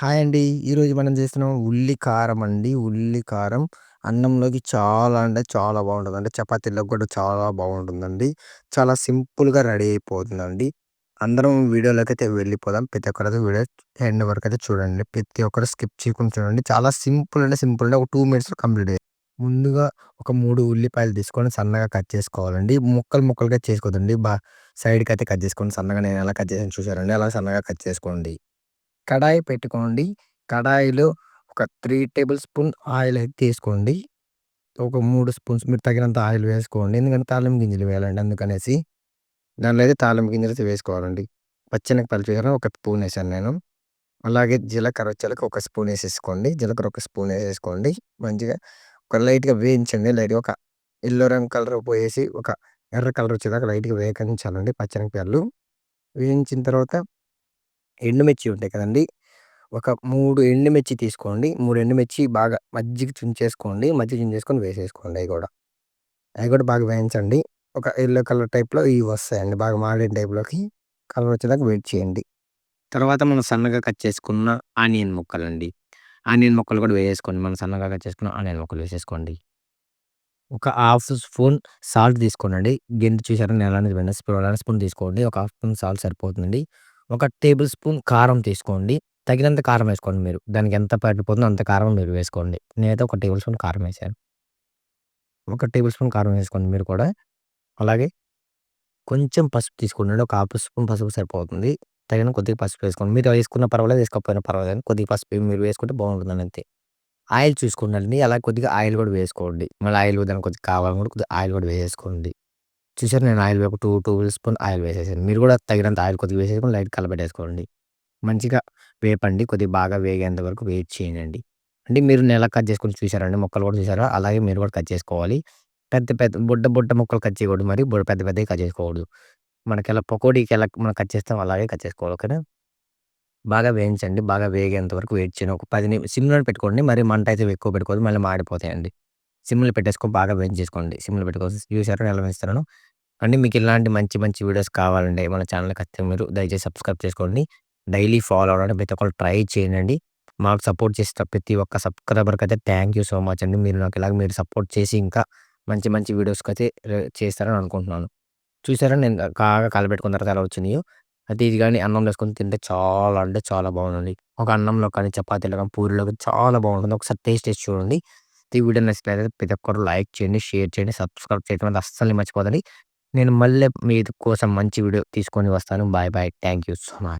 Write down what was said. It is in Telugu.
హాయ్ అండి. ఈరోజు మనం చేస్తున్నాం ఉల్లి కారం అండి. ఉల్లి కారం అన్నంలోకి చాలా అంటే చాలా బాగుంటుంది అంటే చపాతీలకు కూడా చాలా బాగుంటుందండి. చాలా సింపుల్‌గా రెడీ అయిపోతుందండి. అందరం వీడియోలోకి అయితే వెళ్ళిపోదాం. ప్రతి ఒక్కరైతే వీడియో ఎండ్ వరకు అయితే చూడండి. ప్రతి ఒక్కరు స్కిప్ చేయకుండా చూడండి. చాలా సింపుల్ అంటే సింపుల్ అంటే ఒక టూ మినిట్స్‌లో కంప్లీట్ అయ్యేది. ముందుగా ఒక మూడు ఉల్లిపాయలు తీసుకొని సన్నగా కట్ చేసుకోవాలండి. ముక్కలు ముక్కలుగా చేసుకోదండి బా సైడ్కి అయితే కట్ చేసుకోండి. సన్నగా నేను ఎలా కట్ చేసాను చూసారండి. అలా సన్నగా కట్ చేసుకోండి. కడాయి పెట్టుకోండి. కడాయిలో ఒక త్రీ టేబుల్ స్పూన్ ఆయిల్ అయితే తీసుకోండి. ఒక మూడు స్పూన్స్ మీరు తగినంత ఆయిల్ వేసుకోండి. ఎందుకంటే తాళం గింజలు వేయాలండి అందుకనేసి. దానిలో అయితే తాళం గింజలు అయితే వేసుకోవాలండి. పచ్చెనగపల్లి చూసారా ఒక స్పూన్ వేసాను నేను. అలాగే జీలకర్ర వచ్చేలకి ఒక స్పూన్ వేసేసుకోండి. జీలకర్ర ఒక స్పూన్ వేసేసుకోండి. మంచిగా ఒక లైట్‌గా వేయించండి. లైట్‌గా ఒక ఎల్లో రంగు కలర్ పోయేసి ఒక ఎర్ర కలర్ వచ్చేదాకా లైట్‌గా వేగించాలండి పచ్చెనగపల్లు. వేయించిన తర్వాత ఎండుమిర్చి ఉంటాయి కదండీ! ఒక 3 ఎండుమిర్చి తీసుకోండి. 3 ఎండుమిర్చి బాగా మజ్జిగ చుంచేసుకోండి మజ్జిగ చుంచేసుకొని వేసేసుకోండి అయి కూడా. అయి కూడా బాగా వేయించండి. ఒక యెల్లో కలర్ టైప్‌లో ఇవి వస్తాయండి. బాగా మాడిన టైప్‌లోకి కలర్ వచ్చేదాకా వెయిట్ చేయండి. తర్వాత మనం సన్నగా కట్ చేసుకున్న ఆనియన్ ముక్కలండి. ఆనియన్ ముక్కలు కూడా వేసేసుకోండి. మనం సన్నగా కట్ చేసుకున్న ఆనియన్ ముక్కలు వేసేసుకోండి. ఒక హాఫ్ స్పూన్ సాల్ట్ తీసుకోండి. గింజ చూసారా నేను ఎలా స్పూన్ తీసుకోండి. ఒక హాఫ్ స్పూన్ సాల్ట్ సరిపోతుందండి. ఒక టేబుల్ స్పూన్ కారం తీసుకోండి. తగినంత కారం వేసుకోండి మీరు. దానికి ఎంత పడిపోతుందో అంత కారం మీరు వేసుకోండి. నేనైతే ఒక టేబుల్ స్పూన్ కారం వేసాను. ఒక టేబుల్ స్పూన్ కారం వేసుకోండి మీరు కూడా. అలాగే కొంచెం పసుపు తీసుకోండి. ఒక హాఫ్ స్పూన్ పసుపు సరిపోతుంది. తగిన కొద్దిగా పసుపు వేసుకోండి. మీరు వేసుకున్న పర్వాలేదు వేసుకోకపోయినా పర్వాలేదు. కొద్దిగా పసుపు మీరు వేసుకుంటే బాగుంటుందని అంతే. ఆయిల్ చూసుకోండి. అలాగే కొద్దిగా ఆయిల్ కూడా వేసుకోండి. మళ్ళీ ఆయిల్ దానికి కొద్దిగా కావాలని కూడా కొద్దిగా ఆయిల్ కూడా వేసుకోండి చూసారు నేను ఆయిల్ ఒక టూ టేబుల్ స్పూన్ ఆయిల్ వేసేసాను. మీరు కూడా తగినంత ఆయిల్ కొద్దిగా వేసేసుకొని లైట్ కలపెట్టేసుకోండి మంచిగా వేపండి. కొద్దిగా బాగా వేగేంత వరకు వెయిట్ చేయండి. అంటే మీరు నెల కట్ చేసుకొని చూసారండి ముక్కలు కూడా చూసారా? అలాగే మీరు కూడా కట్ చేసుకోవాలి. పెద్ద పెద్ద బుడ్డ బుడ్డ ముక్కలు కట్ చేయకూడదు మరి. పెద్ద పెద్దవి కట్ చేసుకోకూడదు. మనకి ఎలా పకోడీకి ఎలా మనం కట్ చేస్తాం అలాగే కట్ చేసుకోవాలి. ఓకేనా? బాగా వేయించండి. బాగా వేగేంత వరకు వెయిట్ చేయండి. ఒక పది నిమిషం సిమ్లో పెట్టుకోండి. మరి మంట అయితే ఎక్కువ పెట్టుకోవద్దు. మళ్ళీ మాడిపోతాయండి. సిమ్‌లో పెట్టేసుకో బాగా వేయించేసుకోండి. సిమ్‌లో పెట్టుకోవచ్చు చూసారా నేను ఎలా వేయిస్తున్నానో? అండి మీకు ఇలాంటి మంచి మంచి వీడియోస్ కావాలంటే మన ఛానల్ ఖచ్చితంగా మీరు దయచేసి సబ్స్క్రైబ్ చేసుకోండి. డైలీ ఫాలో అవ్వడం ప్రతి ఒక్కళ్ళు ట్రై చేయండి. మాకు సపోర్ట్ చేసిన ప్రతి ఒక్క సబ్స్క్రైబర్‌కి అయితే థ్యాంక్ యూ సో మచ్ అండి. మీరు నాకు ఇలాగ మీరు సపోర్ట్ చేసి ఇంకా మంచి మంచి వీడియోస్‌కైతే చేస్తారని అనుకుంటున్నాను. చూసారా నేను బాగా కలబెట్టుకున్న తర్వాత ఎలా వచ్చినాయో? అయితే ఇది గాని అన్నంలో వేసుకొని తింటే చాలా అంటే చాలా బాగుందండి. ఒక అన్నంలో కానీ, చపాతీలో కానీ, పూరీలో కానీ చాలా బాగుంటుంది. ఒకసారి టేస్ట్ చేసి చూడండి. ఈ వీడియో నచ్చినట్లయితే ప్రతి ఒక్కరు లైక్ చేయండి, షేర్ చేయండి, సబ్స్క్రైబ్ చేయడం అయితే అస్సలు మర్చిపోకండి. నేను మళ్ళీ మీ కోసం మంచి వీడియో తీసుకొని వస్తాను. Bye bye. Thank you so much.